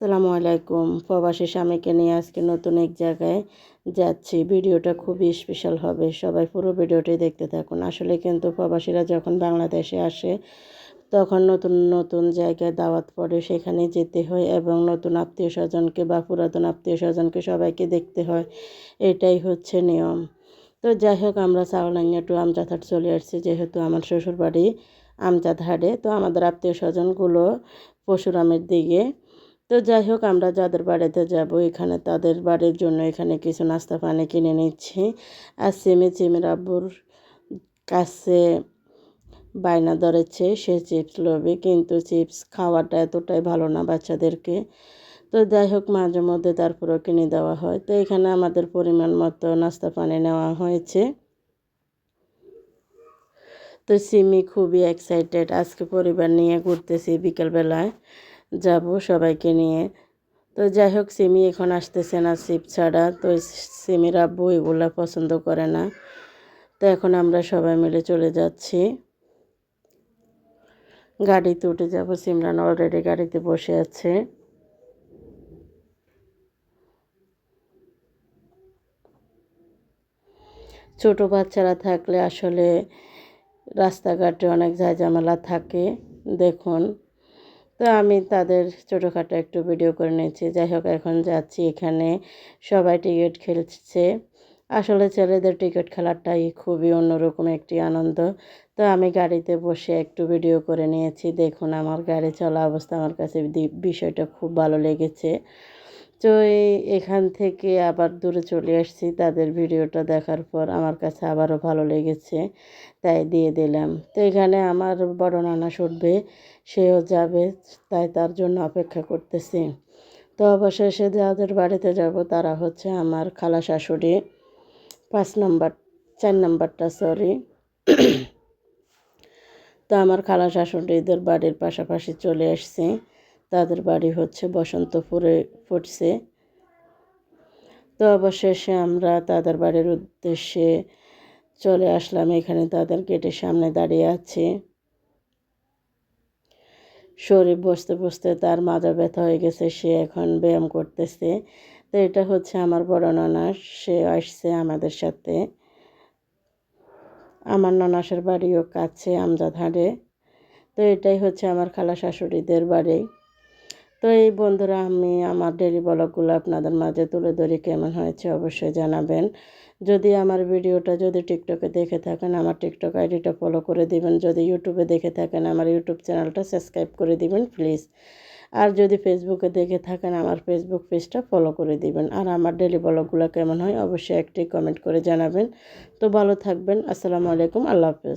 আসসালামু আলাইকুম। প্রবাসী স্বামীকে নিয়ে আজকে নতুন এক জায়গায় যাচ্ছি। ভিডিওটা খুবই স্পেশাল হবে। সবাই পুরো ভিডিওটি দেখতে থাকুন। আসলে কিন্তু প্রবাসীরা যখন বাংলাদেশে আসে, তখন নতুন নতুন জায়গায় দাওয়াত পড়ে, সেখানে যেতে হয় এবং নতুন আত্মীয় স্বজনকে বা পুরাতন আত্মীয় স্বজনকে সবাইকে দেখতে হয়। এটাই হচ্ছে নিয়ম। তো যাই হোক, আমরা চাওলাঙ্গা টু আমজাদহাট চলে আসছি। যেহেতু আমার শ্বশুরবাড়ি আমজাদহাটে তো আমাদের আত্মীয় স্বজনগুলো পশুরামের দিকে তো যাই হোক, আমরা যাদের বাড়িতে যাব, এখানে তাদের বাড়ির জন্য এখানে কিছু নাস্তা পানি কিনে নিচ্ছি। আর সিমি চিমির আব্বুর কাছে বায়না ধরেছে, সে চিপস লোভে, কিন্তু চিপস খাওয়াটা এতটাই ভালো না বাচ্চাদেরকে। তো যাই হোক, মাঝে মধ্যে তারপরেও কিনে দেওয়া হয়। তো এখানে আমাদের পরিমাণ মতো নাস্তা পানি নেওয়া হয়েছে। তো সিমি খুবই এক্সাইটেড আজকে পরিবার নিয়ে ঘুরতেছি বিকেলবেলায়। যাব সবাইকে নিয়ে। তো যাই হোক, সিমি এখন আসতেছে না সিপ ছাড়া। তো সিমির আব্বু এগুলো পছন্দ করে না। তো এখন আমরা সবাই মিলে চলে যাচ্ছি। গাড়িতে উঠে যাব। সিমরান অলরেডি গাড়িতে বসে আছে। ছোট বাচ্চারা থাকলে আসলে রাস্তাঘাটে অনেক ঝামেলা থাকে। দেখুন। তো আমি তাদের ছোটোখাটো একটু ভিডিও করে নিয়েছি যাই হোক, এখন যাচ্ছি এখানে। সবাই টিকিট খেলছে। আসলে ছেলেদের টিকিট খেলাটাই খুবই অন্যরকম একটি আনন্দ। তো আমি গাড়িতে বসে একটু ভিডিও করে নিয়েছি। দেখুন, আমার গাড়ি চলা অবস্থা, আমার কাছে বিষয়টা খুব ভালো লেগেছে। তো এখান থেকে আবার দূরে চলে আসছি। তাদের ভিডিওটা দেখার পর আমার কাছে আবারও ভালো লেগেছে, তাই দিয়ে দিলাম। তো এখানে আমার বড় নানা শুটবে, সেও যাবে, তাই তার জন্য অপেক্ষা করতেছি। তো অবশেষে যাদের বাড়িতে যাব তারা হচ্ছে আমার খালা শাশুড়ি, পাঁচ নম্বর, চার নম্বরটা সরি তো আমার খালা শাশুড়িদের বাড়ির পাশাপাশি চলে আসছি। তাদের বাড়ি হচ্ছে বসন্তপুরে পড়ছে তো অবশেষে আমরা তাদের বাড়ির উদ্দেশ্যে চলে আসলাম। এখানে তাদের গেটের সামনে দাঁড়িয়ে আছি। শরীর বসতে বসতে তার মাজা ব্যথা হয়ে গেছে, সে এখন ব্যায়াম করতেছে। তো এটা হচ্ছে আমার বড় ননাস সে আসছে আমাদের সাথে। আমার ননাসের বাড়িও কাছে আমজাদ হাঁড়ে তো এটাই হচ্ছে আমার খালা শাশুড়িদের বাড়ি। তো এই বন্ধুরা, আমি আমার ডেলি ব্লগগুলো আপনাদের মাঝে তুলে ধরি, কেমন হয়েছে অবশ্যই জানাবেন। যদি আমার ভিডিওটা যদি টিকটকে দেখে থাকেন, আমার টিকটক আইডিটা ফলো করে দিবেন। যদি ইউটিউবে দেখে থাকেন, আমার ইউটিউব চ্যানেলটা সাবস্ক্রাইব করে দিবেন প্লিজ আর যদি ফেসবুকে দেখে থাকেন, আমার ফেসবুক পেজটা ফলো করে দিবেন। আর আমার ডেলি ব্লগগুলো কেমন হয়, অবশ্যই একটি কমেন্ট করে জানাবেন। তো ভালো থাকবেন, আসসালামু আলাইকুম, আল্লাহ হাফেজ।